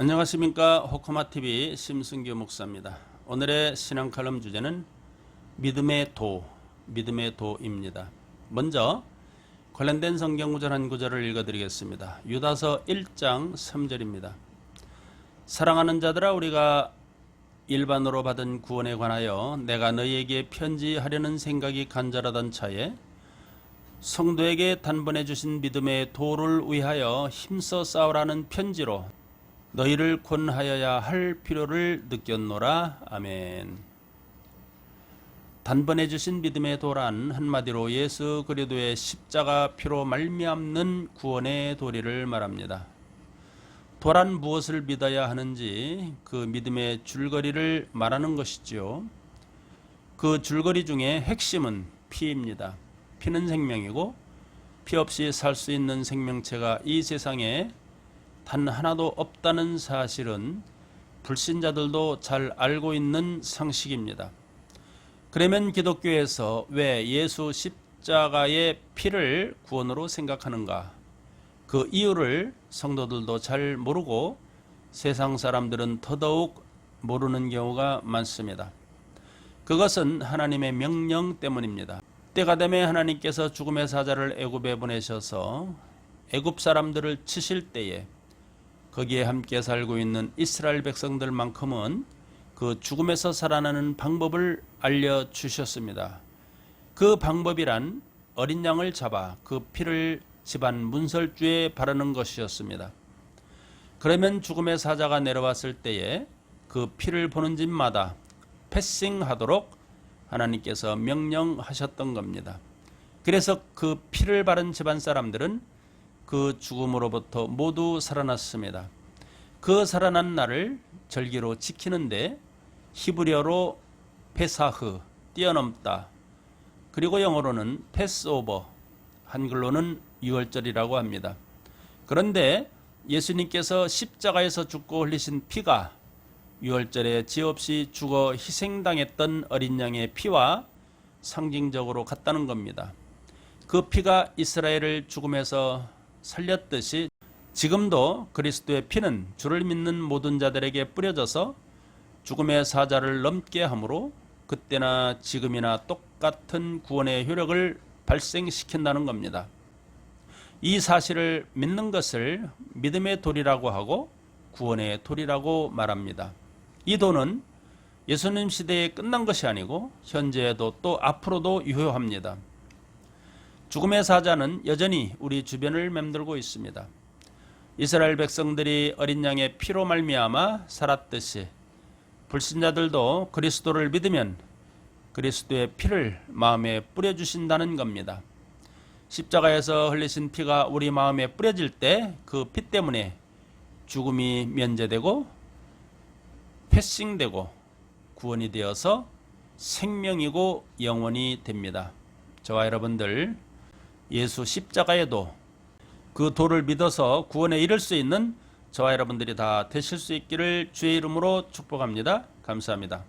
안녕하십니까 호커마TV 심승규 목사입니다. 오늘의 신앙 칼럼 주제는 믿음의 도, 믿음의 도입니다. 먼저 관련된 성경 구절 한 구절을 읽어드리겠습니다. 유다서 1장 3절입니다. 사랑하는 자들아 우리가 일반으로 받은 구원에 관하여 내가 너희에게 편지하려는 생각이 간절하던 차에 성도에게 단번에 주신 믿음의 도를 위하여 힘써 싸우라는 편지로 너희를 권하여야 할 필요를 느꼈노라. 아멘. 단번에 주신 믿음의 도란 한마디로 예수 그리스도의 십자가 피로 말미암는 구원의 도리를 말합니다. 도란 무엇을 믿어야 하는지 그 믿음의 줄거리를 말하는 것이지요. 그 줄거리 중에 핵심은 피입니다. 피는 생명이고 피 없이 살 수 있는 생명체가 이 세상에 단 하나도 없다는 사실은 불신자들도 잘 알고 있는 상식입니다. 그러면 기독교에서 왜 예수 십자가의 피를 구원으로 생각하는가? 그 이유를 성도들도 잘 모르고 세상 사람들은 더더욱 모르는 경우가 많습니다. 그것은 하나님의 명령 때문입니다. 때가 되면 하나님께서 죽음의 사자를 애굽에 보내셔서 애굽 사람들을 치실 때에 거기에 함께 살고 있는 이스라엘 백성들만큼은 그 죽음에서 살아나는 방법을 알려 주셨습니다. 그 방법이란 어린 양을 잡아 그 피를 집안 문설주에 바르는 것이었습니다. 그러면 죽음의 사자가 내려왔을 때에 그 피를 보는 집마다 패싱하도록 하나님께서 명령하셨던 겁니다. 그래서 그 피를 바른 집안 사람들은 그 죽음으로부터 모두 살아났습니다. 그 살아난 날을 절기로 지키는데 히브리어로 페사흐 뛰어넘다 그리고 영어로는 패스오버 한글로는 유월절이라고 합니다. 그런데 예수님께서 십자가에서 죽고 흘리신 피가 유월절에 지 없이 죽어 희생당했던 어린 양의 피와 상징적으로 같다는 겁니다. 그 피가 이스라엘을 죽음에서 살렸듯이 지금도 그리스도의 피는 주를 믿는 모든 자들에게 뿌려져서 죽음의 사자를 넘게 하므로 그때나 지금이나 똑같은 구원의 효력을 발생시킨다는 겁니다. 이 사실을 믿는 것을 믿음의 돌이라고 하고 구원의 돌이라고 말합니다. 이 도는 예수님 시대에 끝난 것이 아니고 현재에도 또 앞으로도 유효합니다. 죽음의 사자는 여전히 우리 주변을 맴돌고 있습니다. 이스라엘 백성들이 어린 양의 피로 말미암아 살았듯이 불신자들도 그리스도를 믿으면 그리스도의 피를 마음에 뿌려 주신다는 겁니다. 십자가에서 흘리신 피가 우리 마음에 뿌려질 때 그 피 때문에 죽음이 면제되고 패싱되고 구원이 되어서 생명이고 영원이 됩니다. 저와 여러분들 예수 십자가에도 그 도를 믿어서 구원에 이를 수 있는 저와 여러분들이 다 되실 수 있기를 주의 이름으로 축복합니다. 감사합니다.